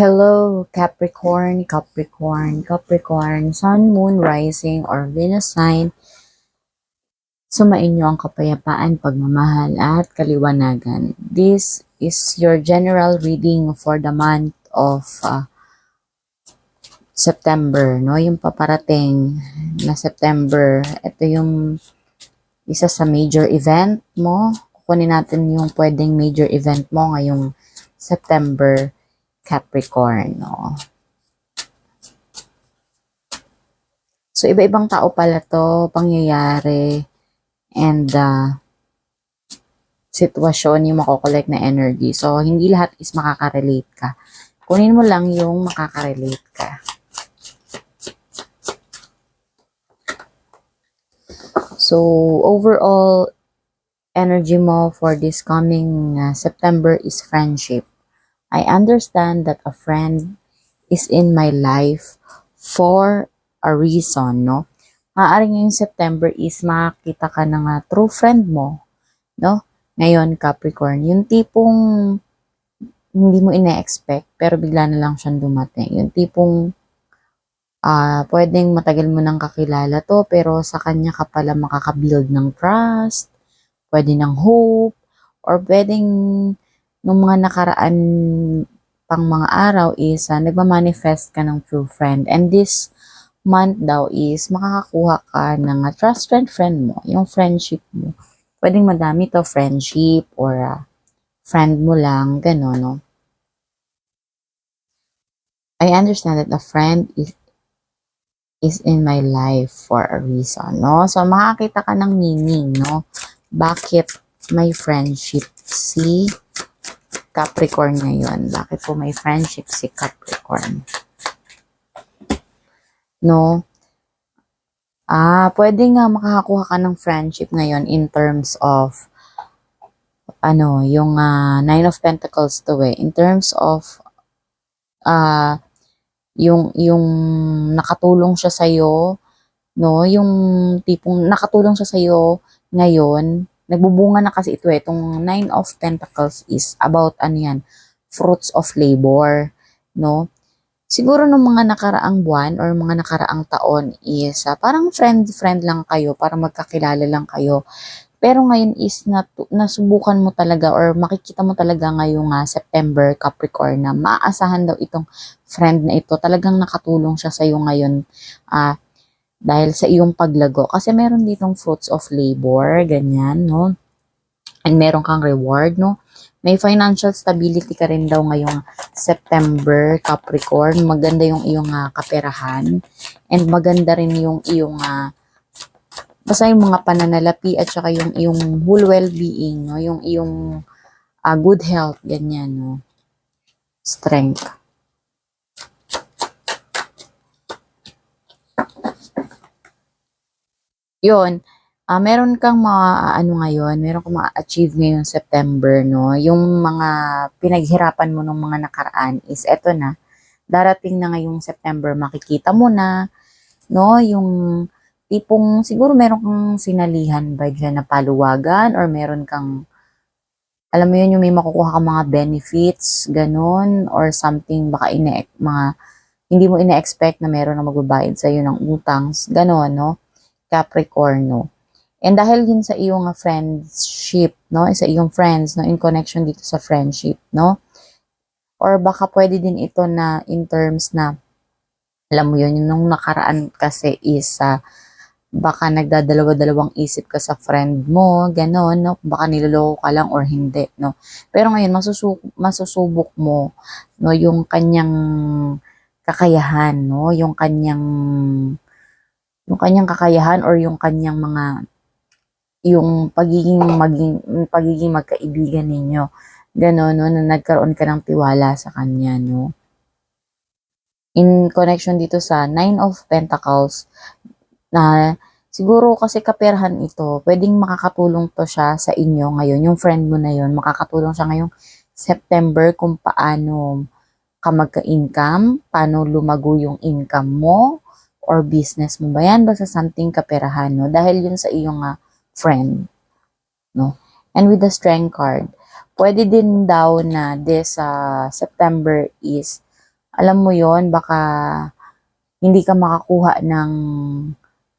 Hello, Capricorn, Capricorn, Capricorn, Sun, Moon, Rising, or Venus sign. Sumain niyo ang kapayapaan, pagmamahal, at kaliwanagan. This is your general reading for the month of uh, September, no? Yung paparating na September. Ito yung isa sa major event mo. Kukunin natin yung pwedeng major event mo ngayong September Capricorn, no? So, iba-ibang tao pala to, pangyayari, and uh, sitwasyon yung makokollect na energy. So, hindi lahat is makaka-relate ka. Kunin mo lang yung makaka-relate ka. So, overall energy mo for this coming uh, September is friendship. I understand that a friend is in my life for a reason, no? Maaaring ngayong September is makakita ka ng uh, true friend mo, no? Ngayon, Capricorn, yung tipong hindi mo ina-expect, pero bigla na lang siyang dumating. Yung tipong ah pwedeng matagal mo nang kakilala to, pero sa kanya ka pala makakabuild ng trust, pwede ng hope, or pwedeng nung mga nakaraan pang mga araw is uh, nagmamanifest ka ng true friend. And this month daw is makakakuha ka ng uh, trusted friend mo, yung friendship mo. Pwedeng madami to friendship or uh, friend mo lang, gano'n, no? I understand that a friend is is in my life for a reason, no? So, makakita ka ng meaning, no? Bakit may friendship si Capricorn ngayon? Bakit po may friendship si Capricorn? No? Ah, pwede nga makakakuha ka ng friendship ngayon in terms of ano, yung ah, Nine of Pentacles to eh. In terms of ah, yung yung nakatulong siya sa no? Yung tipong nakatulong siya sa ngayon, nagbubunga na kasi ito eh. Itong Nine of Pentacles is about ano yan, fruits of labor, no? Siguro nung mga nakaraang buwan or mga nakaraang taon is ah, parang friend-friend lang kayo, para magkakilala lang kayo. Pero ngayon is natu- nasubukan mo talaga or makikita mo talaga ngayong uh, September Capricorn na maaasahan daw itong friend na ito. Talagang nakatulong siya sa iyo ngayon uh, dahil sa iyong paglago. Kasi meron ditong fruits of labor, ganyan, no? And meron kang reward, no? May financial stability ka rin daw ngayong September, Capricorn. Maganda yung iyong uh, kaperahan. And maganda rin yung iyong uh, basta yung mga pananalapi at saka yung yung whole well-being, no? yung yung uh, good health, ganyan, no? Strength. Yun, uh, meron kang mga ano ngayon, meron kang ma-achieve ngayong September, no? Yung mga pinaghirapan mo ng mga nakaraan is eto na, darating na ngayong September, makikita mo na, no? Yung tipong siguro meron kang sinalihan ba dyan na paluwagan or meron kang alam mo yun, yung may makukuha kang mga benefits, ganun, or something, baka ine mga, hindi mo ina-expect na meron na magbabayad sa iyo ng utang, ganun, no? Capricorn, no? And dahil yun sa iyong friendship, no? Sa iyong friends, no? In connection dito sa friendship, no? Or baka pwede din ito na in terms na, alam mo yun, nung nakaraan kasi is, uh, baka nagdadalawa-dalawang isip ka sa friend mo, gano'n, no? Baka niloloko ka lang or hindi, no? Pero ngayon, masusubok, masusubok mo, no? Yung kanyang kakayahan, no? Yung kanyang, yung kanyang kakayahan or yung kanyang mga, yung pagiging maging, pagiging magkaibigan ninyo. Gano'n, no? Na nagkaroon ka ng tiwala sa kanya, no? In connection dito sa Nine of Pentacles, na siguro kasi kaperahan ito, pwedeng makakatulong to siya sa inyo ngayon, yung friend mo na yun, makakatulong siya ngayong September kung paano ka magka-income, paano lumago yung income mo, or business mo ba yan, basta something kaperahan, no? Dahil yun sa iyong uh, friend, no? And with the strength card, pwede din daw na this uh, September is alam mo yon baka hindi ka makakuha ng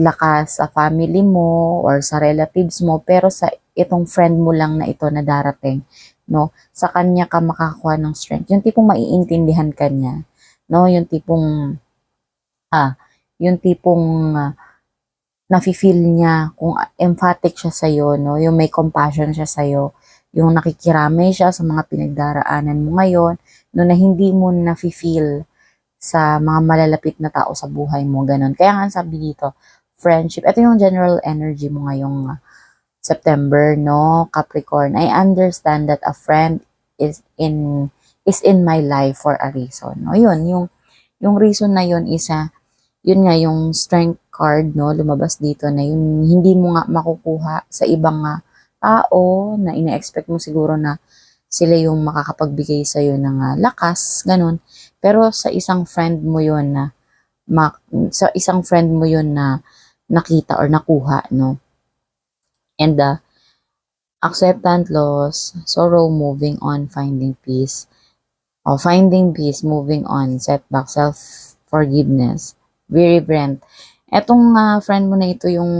lakas sa family mo or sa relatives mo, pero sa itong friend mo lang na ito na darating, no? Sa kanya ka makakuha ng strength. Yung tipong maiintindihan ka niya, no? Yung tipong, ah, yung tipong uh, nafe-feel niya kung emphatic siya sa'yo, no? Yung may compassion siya sa'yo, yung nakikiramay siya sa mga pinagdaraanan mo ngayon, no, na hindi mo nafe-feel sa mga malalapit na tao sa buhay mo, ganun. Kaya nga sabi dito, friendship, ito yung general energy mo ngayong uh, September, no, Capricorn. I understand that a friend is in is in my life for a reason. No, yun, yung yung reason na yun isa, yun nga yung strength card, no, lumabas dito na yun, hindi mo nga makukuha sa ibang uh, tao na ina-expect mo siguro na sila yung makakapagbigay sa iyo ng uh, lakas, ganun. Pero sa isang friend mo yun na ma- sa isang friend mo yun na nakita or nakuha, no? And uh, acceptance, loss, sorrow, moving on, finding peace. O, finding peace, moving on, setback, self-forgiveness, be reverent. Etong uh, friend mo na ito yung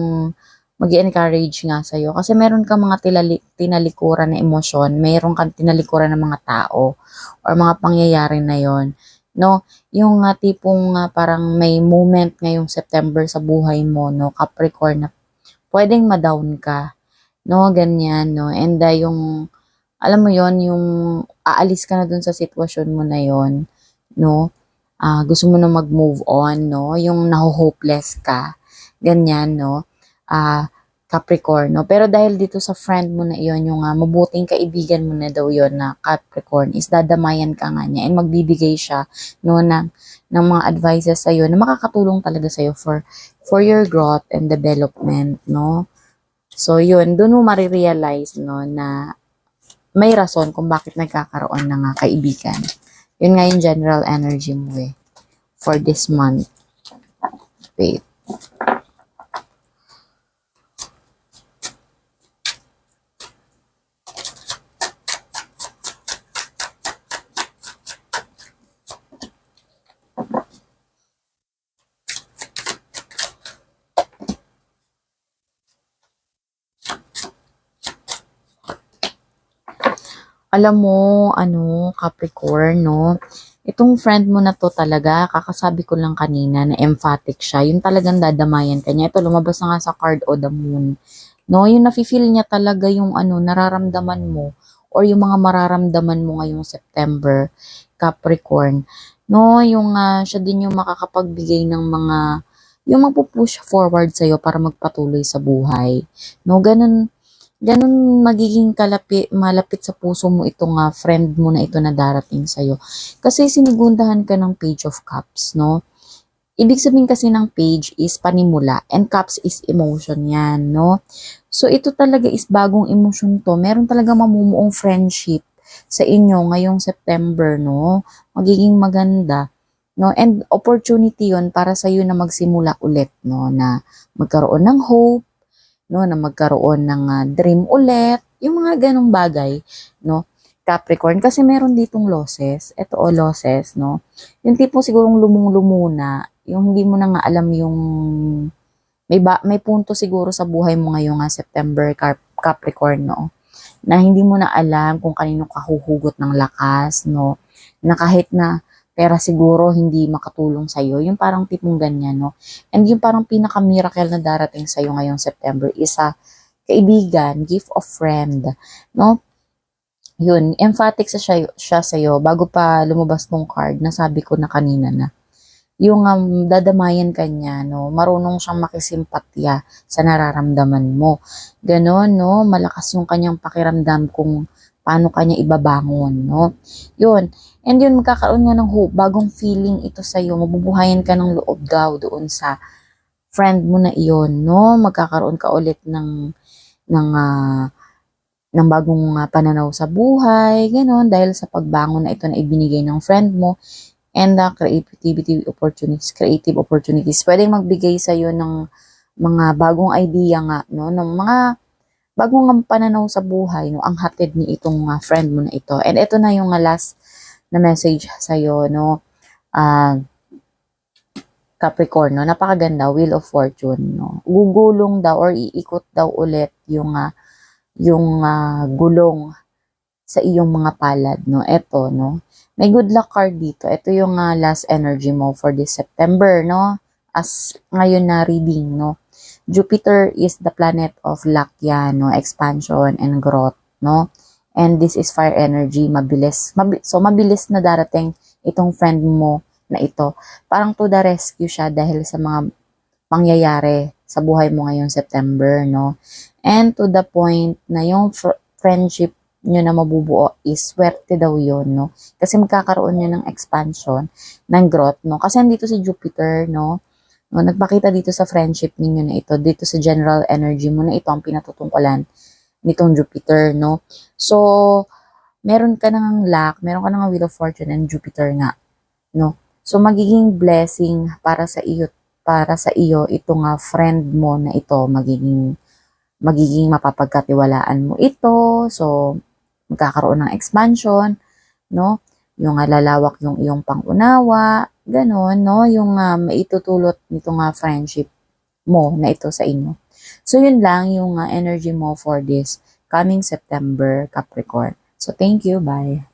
mag encourage nga sa'yo. Kasi meron kang mga tilali, tinalikuran na emosyon, meron kang tinalikuran ng mga tao or mga pangyayari na yon no? Yung uh, tipong uh, parang may moment ngayong September sa buhay mo, no? Capricorn na pwedeng ma-down ka, no? Ganyan, no? And uh, yung, alam mo yon yung aalis ka na dun sa sitwasyon mo na yon no? Uh, gusto mo na mag-move on, no? Yung naho-hopeless ka, ganyan, no? uh, Capricorn, no? Pero dahil dito sa friend mo na iyon, yung uh, mabuting kaibigan mo na daw yon na Capricorn, is dadamayan ka nga niya and magbibigay siya, no, ng, ng mga advices sa iyo na makakatulong talaga sa iyo for, for your growth and development, no? So, yun, doon mo marirealize, no, na may rason kung bakit nagkakaroon ng kaibigan. Yun nga yung general energy mo eh, for this month. Wait. Alam mo, ano, Capricorn, no? Itong friend mo na to talaga, kakasabi ko lang kanina na emphatic siya. Yung talagang dadamayan kanya. Ito, lumabas na nga sa card o the moon. No, yung nafe-feel niya talaga yung ano, nararamdaman mo or yung mga mararamdaman mo ngayong September, Capricorn. No, yung uh, siya din yung makakapagbigay ng mga yung magpo-push forward sa iyo para magpatuloy sa buhay. No, ganun ganun magiging kalapit, malapit sa puso mo itong uh, friend mo na ito na darating sa'yo. Kasi sinigundahan ka ng page of cups, no? Ibig sabihin kasi ng page is panimula and cups is emotion yan, no? So ito talaga is bagong emotion to. Meron talaga mamumuong friendship sa inyo ngayong September, no? Magiging maganda, no? And opportunity yon para sa iyo na magsimula ulit, no? Na magkaroon ng hope, no, na magkaroon ng uh, dream ulit, yung mga ganong bagay, no, Capricorn, kasi meron ditong losses, eto o oh, losses, no, yung tipo sigurong lumung-lumuna, yung hindi mo na nga alam yung, may, ba, may punto siguro sa buhay mo ngayong uh, September, Cap- Capricorn, no, na hindi mo na alam kung kanino kahuhugot ng lakas, no, na kahit na pera siguro hindi makatulong sa iyo. Yung parang tipong ganyan, no? And yung parang pinaka-miracle na darating sa iyo ngayong September is a kaibigan, gift of friend, no? Yun, emphatic sa siya, siya sa iyo bago pa lumabas tong card, nasabi ko na kanina na yung um, dadamayan kanya, no, marunong siyang makisimpatya sa nararamdaman mo. Ganon, no, malakas yung kanyang pakiramdam kung paano kanya ibabangon, no. Yun, And yun, magkakaroon nga ng hope, bagong feeling ito sa iyo, mabubuhayan ka ng loob daw doon sa friend mo na iyon, no? Magkakaroon ka ulit ng ng uh, ng bagong uh, pananaw sa buhay, gano'n, dahil sa pagbangon na ito na ibinigay ng friend mo and uh, creativity opportunities, creative opportunities. Pwedeng magbigay sa iyo ng mga bagong idea nga, no, ng mga bagong pananaw sa buhay, no, ang hatid ni itong uh, friend mo na ito. And ito na yung uh, last na message sa'yo, no? ah, Capricorn, no? Napakaganda, Wheel of Fortune, no? Gugulong daw or iikot daw ulit yung ah, yung ah, gulong sa iyong mga palad, no? Ito, no? May good luck card dito. Ito yung ah, last energy mo for this September, no? As ngayon na reading, no? Jupiter is the planet of luck yan, no? Expansion and growth, no? And this is fire energy, mabilis. Mabi- so, mabilis na darating itong friend mo na ito. Parang to the rescue siya dahil sa mga pangyayari sa buhay mo ngayong September, no? And to the point na yung fr- friendship nyo na mabubuo is swerte daw yun, no? Kasi magkakaroon nyo ng expansion, ng growth, no? Kasi andito si Jupiter, no? no? Nagpakita dito sa friendship ninyo na ito, dito sa general energy mo na ito ang pinatutungkulan nitong Jupiter, no? So, meron ka nang luck, meron ka nang Wheel of Fortune and Jupiter nga, no? So, magiging blessing para sa iyo, para sa iyo itong nga friend mo na ito, magiging magiging mapapagkatiwalaan mo ito. So, magkakaroon ng expansion, no? Yung nga lalawak yung iyong pangunawa, ganun, no? Yung uh, maitutulot nito nga friendship mo na ito sa inyo. So, yun lang yung uh, energy mo for this coming September, Capricorn. So, thank you. Bye.